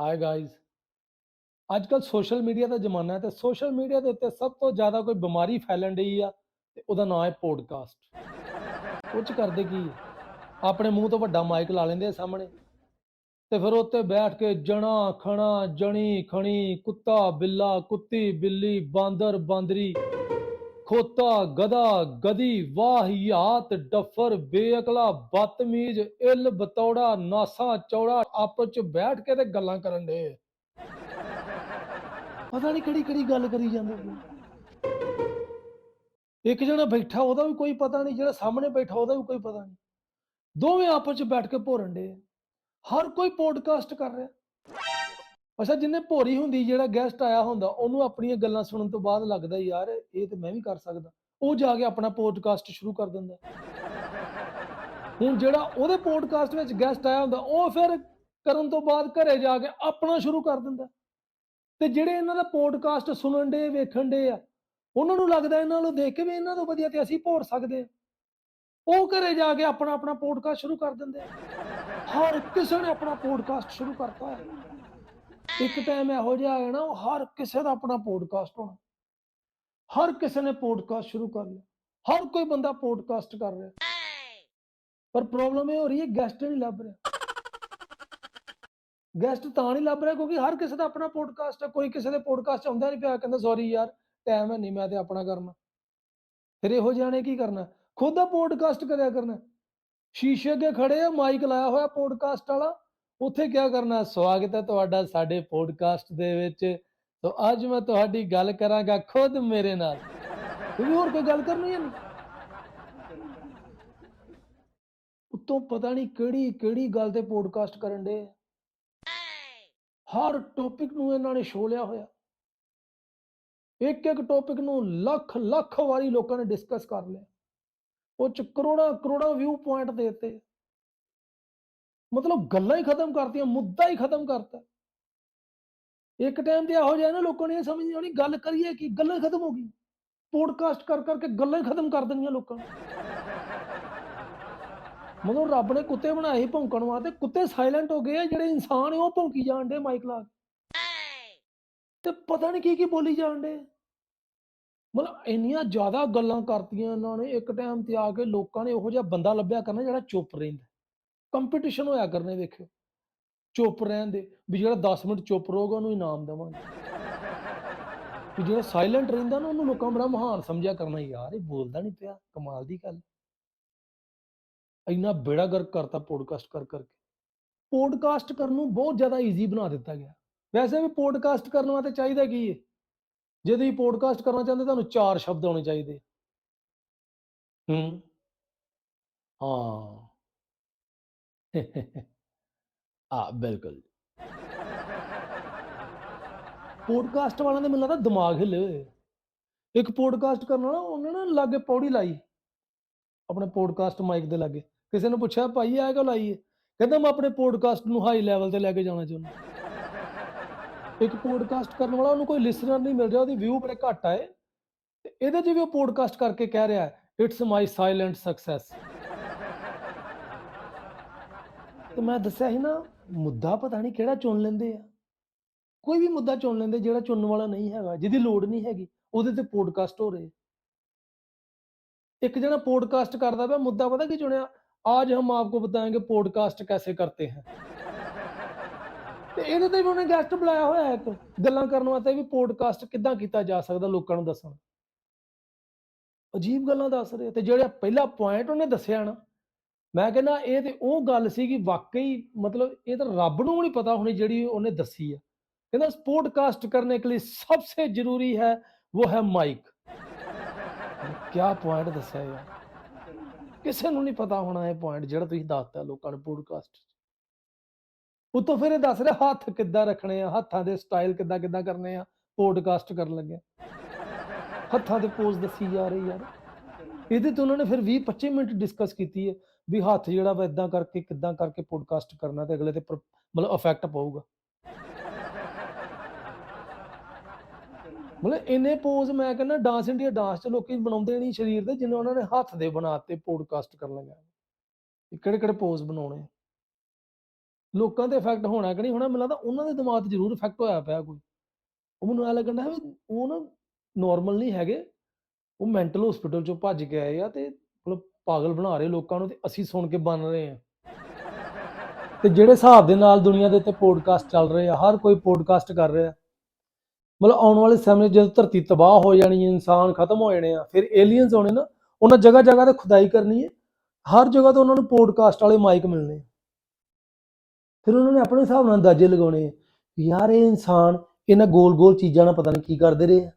High guys ਅੱਜ ਕੱਲ social media ਦਾ ਜ਼ਮਾਨਾ ਹੈ ਤੇ ਸੋਸ਼ਲ ਮੀਡੀਆ ਦੇ ਉੱਤੇ ਸਭ ਤੋਂ ਜ਼ਿਆਦਾ ਕੋਈ ਬਿਮਾਰੀ ਫੈਲਣ ਡਈ ਆ ਤੇ ਉਹਦਾ ਨਾਮ ਹੈ ਪੋਡਕਾਸਟ ਉਹ ਕਰਦੇ ਕੀ ਆਪਣੇ ਮੂੰਹ ਤੋਂ ਵੱਡਾ ਮਾਈਕ ਲਾ ਲੈਂਦੇ ਆ ਸਾਹਮਣੇ। ਤੇ ਫਿਰ ਉੱਤੇ ਬੈਠ ਕੇ ਜਣਾ, ਖਣਾ, ਜਣੀ, ਖਣੀ, ਕੁੱਤਾ, ਬਿੱਲਾ, ਕੁੱਤੀ, ਬਿੱਲੀ, ਬਾਂਦਰ, ਬਾਂਦਰੀ ਖੋਤਾ, ਗਧਾ, ਗਧੀ ਵਾਹਿਯਾਤ ਡਫਰ, ਬੇਅਕਲਾ, ਬਦਤਮੀਜ਼, ਇਲ, ਬਤੌੜਾ, ਨਾਸਾ, ਚੌੜਾ, ਆਪਸ ਚ ਬੈਠ ਕੇ ਤੇ ਗੱਲਾਂ ਕਰਨ ਦੇ ਪਤਾ ਨਹੀਂ ਕਿਹੜੀ ਕਿਹੜੀ ਗੱਲ ਕਰੀ ਜਾਂਦੇ ਇੱਕ ਜਣਾ ਬੈਠਾ, ਉਹਦਾ ਵੀ ਕੋਈ ਪਤਾ ਨਹੀਂ ਜਿਹੜਾ ਸਾਹਮਣੇ ਬੈਠਾ, ਉਹਦਾ ਵੀ ਕੋਈ ਪਤਾ ਨਹੀਂ ਦੋਵੇਂ ਆਪਸ ਚ ਬੈਠ ਕੇ ਭੋਰਨ ਦੇ ਹਰ ਕੋਈ ਪੋਡਕਾਸਟ ਕਰ ਰਿਹਾ। ਅੱਛਾ, ਜਿੰਨੇ ਭੋਰੀ ਹੁੰਦੀ, ਜਿਹੜਾ ਗੈਸਟ ਆਇਆ ਹੁੰਦਾ, ਉਹਨੂੰ ਆਪਣੀਆਂ ਗੱਲਾਂ ਸੁਣਨ ਤੋਂ ਬਾਅਦ ਲੱਗਦਾ ਯਾਰ, ਇਹ ਤੇ ਮੈਂ ਵੀ ਕਰ ਸਕਦਾ। ਉਹ ਜਾ ਕੇ ਆਪਣਾ ਪੋਡਕਾਸਟ ਸ਼ੁਰੂ ਕਰ ਦਿੰਦਾ। ਹੁਣ ਜਿਹੜਾ ਉਹਦੇ ਪੋਡਕਾਸਟ ਵਿੱਚ ਗੈਸਟ ਆਇਆ ਹੁੰਦਾ, ਉਹ ਫਿਰ ਕਰਨ ਤੋਂ ਬਾਅਦ ਘਰੇ ਜਾ ਕੇ ਆਪਣਾ ਸ਼ੁਰੂ ਕਰ ਦਿੰਦਾ। ਤੇ ਜਿਹੜੇ ਇਹਨਾਂ ਦਾ ਪੋਡਕਾਸਟ ਸੁਣਨ ਦੇ ਵੇਖਣ ਦੇ ਆ, ਉਹਨਾਂ ਨੂੰ ਲੱਗਦਾ ਇਹਨਾਂ ਨੂੰ ਦੇਖ ਕੇ ਵੀ ਇਹਨਾਂ ਤੋਂ ਵਧੀਆ ਤੇ ਅਸੀਂ ਭੋਰ ਸਕਦੇ ਆ ਉਹ ਘਰੇ ਜਾ ਕੇ ਆਪਣਾ ਆਪਣਾ ਪੋਡਕਾਸਟ ਸ਼ੁਰੂ ਕਰ ਦਿੰਦੇ ਹਰ ਕਿਸੇ ਨੇ ਆਪਣਾ ਪੋਡਕਾਸਟ ਸ਼ੁਰੂ ਕਰਤਾ ਹੈ। ਇੱਕ ਟਾਈਮ ਇਹੋ ਜਿਹਾ ਆਇਆ ਨਾ, ਉਹ ਹਰ ਕਿਸੇ ਦਾ ਆਪਣਾ ਪੋਡਕਾਸਟ ਹੋਣਾ। ਹਰ ਕਿਸੇ ਨੇ ਪੋਡਕਾਸਟ ਸ਼ੁਰੂ ਕਰ ਲਿਆ। ਹਰ ਕੋਈ ਬੰਦਾ ਪੋਡਕਾਸਟ ਕਰ ਰਿਹਾ। ਪਰ ਪ੍ਰੋਬਲਮ ਇਹ ਹੋ ਰਹੀ ਹੈ ਗੈਸਟ ਨਹੀਂ ਲੱਭ ਰਿਹਾ। ਗੈਸਟ ਤਾਂ ਨਹੀਂ ਲੱਭ ਰਿਹਾ ਕਿਉਂਕਿ ਹਰ ਕਿਸੇ ਦਾ ਆਪਣਾ ਪੋਡਕਾਸਟ ਹੈ। ਕੋਈ ਕਿਸੇ ਦੇ ਪੋਡਕਾਸਟ ਆਉਂਦਾ ਨਹੀਂ ਪਿਆ, ਕਹਿੰਦਾ ਸੌਰੀ ਯਾਰ ਟਾਈਮ ਹੈ ਨਹੀਂ, ਮੈਂ ਤੇ ਆਪਣਾ ਕਰਨਾ। ਫਿਰ ਇਹੋ ਜਿਹਾ ਨੇ ਕੀ ਕਰਨਾ? ਖੁਦ ਦਾ ਪੋਡਕਾਸਟ ਕਰਿਆ ਕਰਨਾ। ਸ਼ੀਸ਼ੇ ਅੱਗੇ ਖੜੇ ਆ ਮਾਈਕ ਲਾਇਆ ਹੋਇਆ ਪੋਡਕਾਸਟ ਵਾਲਾ। ਉੱਥੇ ਕੀ ਕਰਨਾ? ਸਵਾਗਤ ਹੈ ਤੁਹਾਡਾ ਸਾਡੇ ਪੋਡਕਾਸਟ ਦੇ ਵਿੱਚ। ਸੋ ਅੱਜ ਮੈਂ ਤੁਹਾਡੀ ਗੱਲ ਕਰਾਂਗਾ ਖੁਦ ਮੇਰੇ ਨਾਲ। ਤੁਸੀਂ ਹੋਰ ਕੋਈ ਗੱਲ ਕਰਨੀ ਹੈ? ਉਤੋਂ ਪਤਾ ਨਹੀਂ ਕਿਹੜੀ ਕਿਹੜੀ ਗੱਲ ਤੇ ਪੋਡਕਾਸਟ ਕਰਨ ਦੇ ਹਰ ਟੌਪਿਕ ਨੂੰ ਇਹਨਾਂ ਨੇ ਛੋ ਲਿਆ ਹੋਇਆ। ਇੱਕ ਇੱਕ ਟੌਪਿਕ ਨੂੰ ਲੱਖ ਲੱਖ ਵਾਰੀ ਲੋਕਾਂ ਨੇ ਡਿਸਕਸ ਕਰ ਲਿਆ। ਉਹ ਚ ਕਰੋੜਾਂ ਕਰੋੜਾਂ ਵਿਊ ਪੁਆਇੰਟ ਦੇਤੇ। ਮਤਲਬ ਗੱਲਾਂ ਹੀ ਖਤਮ ਕਰਤੀਆਂ, ਮੁੱਦਾ ਹੀ ਖਤਮ ਕਰਤਾ। ਇੱਕ ਟਾਈਮ ਤੇ ਇਹੋ ਜਿਹਾ ਨਾ ਲੋਕਾਂ ਨੇ ਇਹ ਸਮਝ ਨਹੀਂ ਆਉਣੀ ਗੱਲ ਕਰੀਏ ਕੀ? ਗੱਲਾਂ ਖਤਮ ਹੋ ਗਈ ਪੋਡਕਾਸਟ ਕਰ ਕਰਕੇ ਗੱਲਾਂ ਹੀ ਖਤਮ ਕਰ ਦੇਣੀਆਂ ਲੋਕਾਂ ਨੇ। ਮਤਲਬ ਰੱਬ ਨੇ ਕੁੱਤੇ ਬਣਾਏ ਸੀ ਭੌਂਕਣ ਵਾਸਤੇ, ਕੁੱਤੇ ਸਾਇਲੈਂਟ ਹੋ ਗਏ ਆ, ਜਿਹੜੇ ਇਨਸਾਨ ਉਹ ਭੌਂਕੀ ਜਾਣ ਦੇ ਮਾਈਕ ਲਾ ਕੇ। ਤੇ ਪਤਾ ਨਹੀਂ ਕੀ ਕੀ ਬੋਲੀ ਜਾਣ ਦੇ ਮਤਲਬ ਇੰਨੀਆਂ ਜ਼ਿਆਦਾ ਗੱਲਾਂ ਕਰਤੀਆਂ ਇਹਨਾਂ ਨੇ, ਇੱਕ ਟਾਈਮ ਤੇ ਆ ਕੇ ਲੋਕਾਂ ਨੇ ਉਹੋ ਜਿਹਾ ਬੰਦਾ ਲੱਭਿਆ ਕਰਨਾ ਜਿਹੜਾ ਚੁੱਪ ਰਹਿੰਦਾ। ਕੰਪੀਟੀਸ਼ਨ ਹੋਇਆ ਕਰਨੇ ਵੇਖਿਓ ਚੁੱਪ ਰਹਿਣ ਦੇ, ਵੀ ਜਿਹੜਾ 10 ਮਿੰਟ ਚੁੱਪ ਰਹੂਗਾ ਉਹਨੂੰ ਇਨਾਮ ਦੇਵਾਂਗੇ। ਵੀ ਜਿਹੜਾ ਸਾਇਲੈਂਟ ਰਹਿੰਦਾ ਨਾ, ਉਹਨੂੰ ਲੋਕਾਂ ਬੜਾ ਮਹਾਨ ਸਮਝਿਆ ਕਰਨਾ, ਯਾਰ, ਇਹ ਬੋਲਦਾ ਨਹੀਂ ਪਿਆ, ਕਮਾਲ ਦੀ ਗੱਲ ਇੰਨਾ ਬੇੜਾ ਗਰਕ ਕਰਤਾ ਪੋਡਕਾਸਟ ਕਰ ਕਰਕੇ। ਪੋਡਕਾਸਟ ਕਰਨ ਨੂੰ ਬਹੁਤ ਜ਼ਿਆਦਾ ਈਜ਼ੀ ਬਣਾ ਦਿੱਤਾ ਗਿਆ। ਵੈਸੇ ਵੀ ਪੋਡਕਾਸਟ ਕਰਨ ਵਾਸਤੇ ਚਾਹੀਦਾ ਕੀ ਹੈ ਜੇ ਤੁਸੀਂ ਪੋਡਕਾਸਟ ਕਰਨਾ ਚਾਹੁੰਦੇ ਤੁਹਾਨੂੰ ਚਾਰ ਸ਼ਬਦ ਆਉਣੇ ਚਾਹੀਦੇ। ਹੂੰ। ਹਾਂ। ਆ ਬਿਲਕੁਲ। ਪੋਡਕਾਸਟ ਵਾਲਿਆਂ ਦੇ ਮੈਨੂੰ ਲੱਗਦਾ ਦਿਮਾਗ ਹਿੱਲੇ ਹੋਏ। ਇੱਕ ਪੋਡਕਾਸਟ ਕਰਨ ਵਾਲਾ, ਉਹਨੇ ਨਾ ਲਾਗੇ ਪੌੜੀ ਲਾਈ। ਆਪਣੇ ਪੋਡਕਾਸਟ ਮਾਈਕ ਦੇ ਲਾਗੇ। ਕਿਸੇ ਨੇ ਪੁੱਛਿਆ, ਭਾਈ, ਇਹ ਕਿਉਂ ਲਾਈ ਹੈ ਕਹਿੰਦਾ, ਮੈਂ ਆਪਣੇ ਪੋਡਕਾਸਟ ਨੂੰ ਹਾਈ ਲੈਵਲ ਤੇ ਲੈ ਕੇ ਜਾਣਾ ਚਾਹੁੰਦਾ ਇੱਕ ਪੋਡਕਾਸਟ ਕਰਨ ਵਾਲਾ, ਉਹਨੂੰ ਕੋਈ ਲਿਸਨਰ ਨਹੀਂ ਮਿਲ ਰਿਹਾ, ਉਹਦੀ ਵਿਊ ਬੜੇ ਘੱਟ ਆਏ। ਤੇ ਇਹਦੇ 'ਚ ਵੀ ਉਹ ਪੋਡਕਾਸਟ ਕਰਕੇ ਕਹਿ ਰਿਹਾ ਇਟਸ ਮਾਈ ਸਾਇਲੈਂਟ ਸਕਸੈਸ ਤੇ ਮੈਂ ਦੱਸਿਆ ਸੀ ਨਾ, ਮੁੱਦਾ ਪਤਾ ਨਹੀਂ ਕਿਹੜਾ ਚੁਣ ਲੈਂਦੇ ਆ। ਕੋਈ ਵੀ ਮੁੱਦਾ ਚੁਣ ਲੈਂਦੇ, ਜਿਹੜਾ ਚੁਣਨ ਵਾਲਾ ਨਹੀਂ ਹੈਗਾ, ਜਿਹਦੀ ਲੋੜ ਨਹੀਂ ਹੈਗੀ, ਉਹਦੇ ਤੇ ਪੋਡਕਾਸਟ ਹੋ ਰਹੇ ਇੱਕ ਜਣਾ ਪੋਡਕਾਸਟ ਕਰਦਾ ਪਿਆ, ਮੁੱਦਾ ਪਤਾ ਕੀ ਚੁਣਿਆ? ਅੱਜ ਹਮ ਆਪਕੋ ਬਤਾएंगे ਪੋਡਕਾਸਟ ਕੈਸੇ ਕਰਤੇ ਹੈ। ਤੇ ਇਹਦੇ ਤੇ ਵੀ ਉਹਨੇ ਗੈਸਟ ਬੁਲਾਇਆ ਹੋਇਆ ਇੱਕ, ਗੱਲਾਂ ਕਰਨ ਵਾਸਤੇ ਵੀ ਪੋਡਕਾਸਟ ਕਿੱਦਾਂ ਕੀਤਾ ਜਾ ਸਕਦਾ ਲੋਕਾਂ ਨੂੰ ਦੱਸਣ। ਅਜੀਬ ਗੱਲਾਂ ਦੱਸ ਰਹੇ ਤੇ ਜਿਹੜਾ ਪਹਿਲਾ ਪੁਆਇੰਟ ਉਹਨੇ ਦੱਸਿਆ ਨਾ ਮੈਂ ਕਹਿੰਦਾ ਇਹ ਤੇ ਉਹ ਗੱਲ ਸੀ ਕਿ ਵਾਕਈ ਮਤਲਬ ਇਹ ਤਾਂ ਰੱਬ ਨੂੰ ਨਹੀਂ ਪਤਾ ਹੋਣੀ ਜਿਹੜੀ ਉਹਨੇ ਦੱਸੀ ਹੈ ਕਹਿੰਦਾ ਪੋਡਕਾਸਟ ਕਰਨੇ ਲਈ ਸਭ ਤੋਂ ਜ਼ਰੂਰੀ ਹੈ, ਉਹ ਹੈ ਮਾਈਕ ਕੀ ਪੁਆਇੰਟ ਦੱਸਿਆ ਯਾਰ। ਕਿਸੇ ਨੂੰ ਨਹੀਂ ਪਤਾ ਹੋਣਾ ਇਹ ਪੁਆਇੰਟ ਜਿਹੜਾ ਤੁਸੀਂ ਦੱਸਦਾ ਲੋਕਾਂ ਨੂੰ ਪੋਡਕਾਸਟ ਉਤੋਂ ਫਿਰ ਇਹ ਦੱਸ ਰਿਹਾ ਹੱਥ ਕਿੱਦਾਂ ਰੱਖਣੇ ਆ, ਹੱਥਾਂ ਦੇ ਸਟਾਈਲ ਕਿੱਦਾਂ ਕਿੱਦਾਂ ਕਰਨੇ ਆ ਪੋਡਕਾਸਟ ਕਰਨ ਲੱਗਿਆ ਹੱਥਾਂ ਦੇ ਪੋਜ਼ ਦੱਸੀ ਜਾ ਰਹੀ ਯਾਰ। ਇਹਦੇ ਤੋਂ ਉਹਨਾਂ ਨੇ ਫਿਰ 20 25 ਮਿੰਟ ਡਿਸਕਸ ਕੀਤੀ ਹੈ। ਵੀ ਹੱਥ ਜਿਹੜਾ ਵਾ ਇਦਾਂ ਕਰਕੇ, ਕਿੱਦਾਂ ਕਰਕੇ ਪੋਡਕਾਸਟ ਕਰਨਾ ਤੇ ਅਗਲੇ ਤੇ ਪ੍ਰ- ਮਤਲਬ ਇਫੈਕਟ ਪਊਗਾ। ਮਤਲਬ ਇੰਨੇ ਪੋਜ਼ ਮੈਂ ਕਹਿੰਦਾ ਡਾਂਸ ਇੰਡੀਆ ਡਾਂਸ ਚ ਲੋਕੀ ਬਣਾਉਂਦੇ ਨਹੀਂ ਸਰੀਰ ਦੇ, ਜਿੰਨੇ ਉਹਨਾਂ ਨੇ ਹੱਥ ਦੇ ਬਣਾਤੇ ਪੋਡਕਾਸਟ ਕਰਨ ਲੱਗਾ ਕਿਹੜੇ ਕਿਹੜੇ ਪੋਜ਼ ਬਣਾਉਣੇ ਲੋਕਾਂ ਤੇ ਇਫੈਕਟ ਹੋਣਾ ਕਿ ਨਹੀਂ ਹੋਣਾ, ਮੈਨੂੰ ਲੱਗਦਾ ਉਹਨਾਂ ਦੇ ਦਿਮਾਗ ਤੇ ਜ਼ਰੂਰ ਇਫੈਕਟ ਹੋਇਆ ਪਿਆ ਕੋਈ। ਉਹ ਮੈਨੂੰ ਐ ਲੱਗਣ ਡਿਆ ਵੀ ਉਹ ਨਾ ਨਾਰਮਲ ਨਹੀਂ ਹੈਗੇ, ਉਹ ਮੈਂਟਲ ਹਸਪੀਟਲ ਚੋਂ ਭੱਜ ਕੇ ਆਏ ਆ ਤੇ ਪਾਗਲ ਬਣਾ ਰਹੇ ਲੋਕਾਂ ਨੂੰ ਤੇ ਅਸੀਂ ਸੁਣ ਕੇ ਬਣ ਰਹੇ ਆ ਤੇ ਜਿਹੜੇ ਹਿਸਾਬ ਦੇ ਨਾਲ ਦੁਨੀਆ ਦੇ ਉੱਤੇ ਪੋਡਕਾਸਟ ਚੱਲ ਰਹੇ ਆ, ਹਰ ਕੋਈ ਪੋਡਕਾਸਟ ਕਰ ਰਿਹਾ। ਮਤਲਬ ਆਉਣ ਵਾਲੇ ਸਮੇਂ ਜਦੋਂ ਧਰਤੀ ਤਬਾਹ ਹੋ ਜਾਣੀ ਇਨਸਾਨ ਖਤਮ ਹੋ ਜਾਣੇ ਆ, ਫਿਰ ਏਲੀਅਨਸ ਆਉਣੇ ਨਾ, ਉਹਨਾਂ ਜਗ੍ਹਾ ਜਗ੍ਹਾ ਤੇ ਖੁਦਾਈ ਕਰਨੀ ਹੈ। ਹਰ ਜਗ੍ਹਾ ਤੋਂ ਉਹਨਾਂ ਨੂੰ ਪੋਡਕਾਸਟ ਵਾਲੇ ਮਾਈਕ ਮਿਲਣੇ। ਫਿਰ ਉਹਨਾਂ ਨੇ ਆਪਣੇ ਹਿਸਾਬ ਨਾਲ ਅੰਦਾਜ਼ੇ ਲਗਾਉਣੇ। ਆ ਯਾਰ ਇਹ ਇਨਸਾਨ ਇਹਨਾਂ ਗੋਲ ਗੋਲ ਚੀਜ਼ਾਂ ਨਾਲ ਪਤਾ ਨਹੀਂ ਕੀ ਕਰਦੇ ਰਹੇ ਆ।